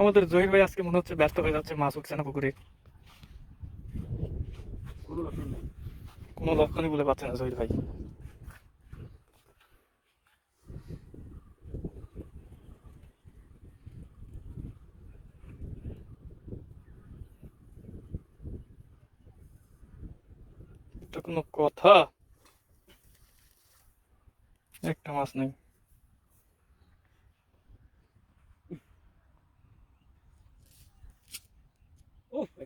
আমাদের জহির ভাই আজকে মনে হচ্ছে ব্যস্ত হয়ে যাচ্ছে, মাছ উঠছে না পুকুরে। কোনো লক্ষণই বলে পাচ্ছে না জহির ভাই। কোনো কথা? একটা মাছ নেই।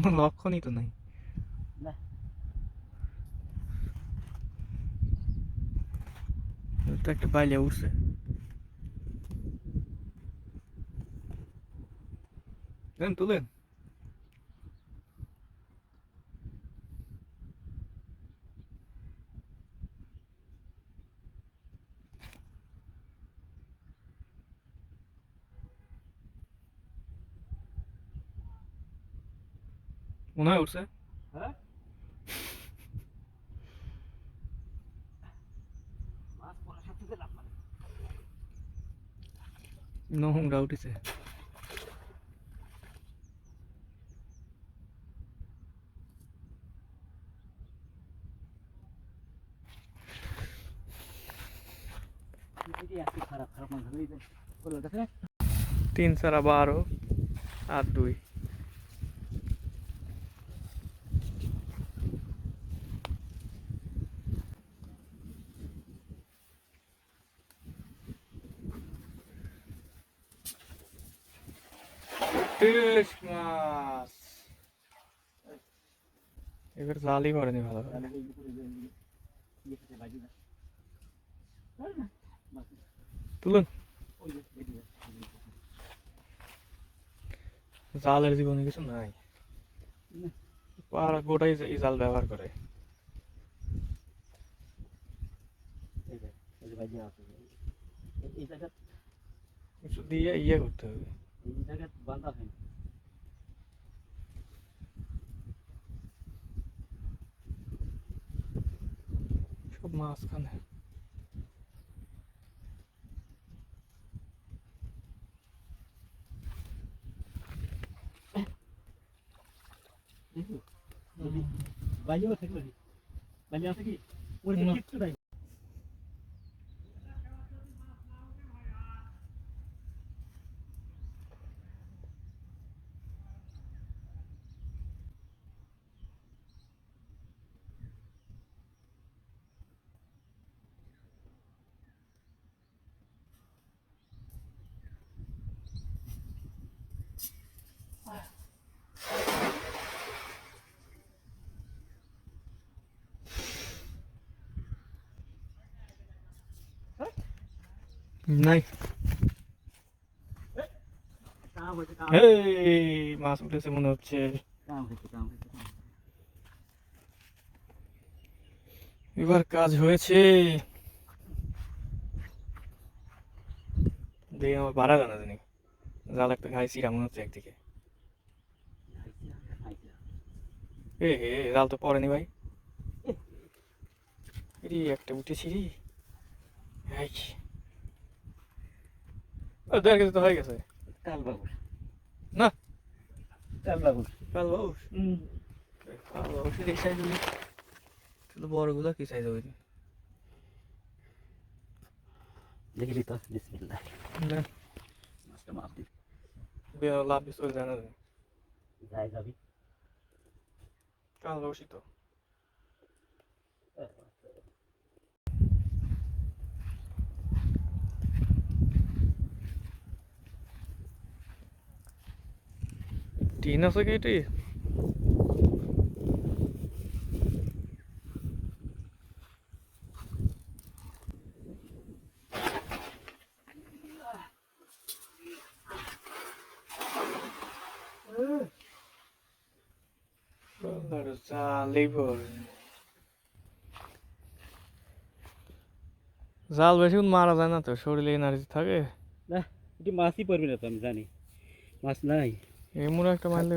কোনো লক্ষণই তো নাই না। তো একটা বাইলে উঠছে দেন তুলেন মনে হয় উঠছে হ্যাঁ মাছ পড়ার সাথে সাথে লাভ মানে নহংরা উঠেছে এটি আজকে খারাপ খারাপ মাছ ধরেই দেয় বলে দেখে তিন চারা বারো আর দুই তিরিশ মাছ এবার জালই করেনি ভালো করে। তুলুন জালের জীবনে কিছু নাই না। পাড়া গোটাই এই জাল ব্যবহার করে এই জায়গা কিছু দিয়ে ইয়ে করতে হবে এই জায়গা বাঁধা হয়নি সব মাঝখানে দেখো যদি বাইরেও থাকলো কি বাইরে আছে কি ওর না। কিচ্ছু নাই নাই। মাছ উঠেছে মনে হচ্ছে। এবার কাজ হয়েছে। দেখি আমার বাড়া জানা। জানি জাল একটা খাইছি মনে হচ্ছে একদিকে। এ হে জাল তো পড়েনি ভাই। একটা উঠেছি রে। দেড় কেজি তো হয়ে গেছে। কাল বাবু না? কাল বাবু কাল বাবু কাল বাবু এই সাইজ হলে শুধু বড়গুলো কি সাইজ হবে? দেখলি তো বিসমিল্লাহ। মাছটা মাছ দিবি। লাভ বেশ জানা যায় যাই যাবি কাল বাবু তো টিন আছে কি এটি? জাল বেশিক্ষণ মারা যায় না তো শরীরে এনার্জি থাকে। না এটি মাছই পড়বে না তো আমি জানি। মাছ নাই। এমন একটা মারলে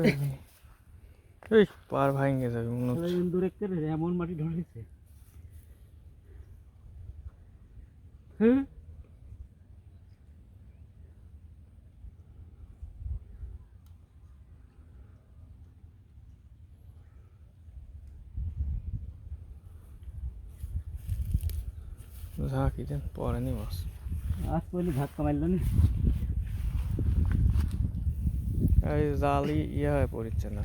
এই পার ভাঙে যাবে মনে হচ্ছে ইন্দুর একটা এমন মাটি ধরেছে হ্যাঁ ঝাঁকি দেন পরে নি মাছ আজ পড়লে ধাক্কা মারল না এই জালই ইয়ে হয়ে পড়ছে না।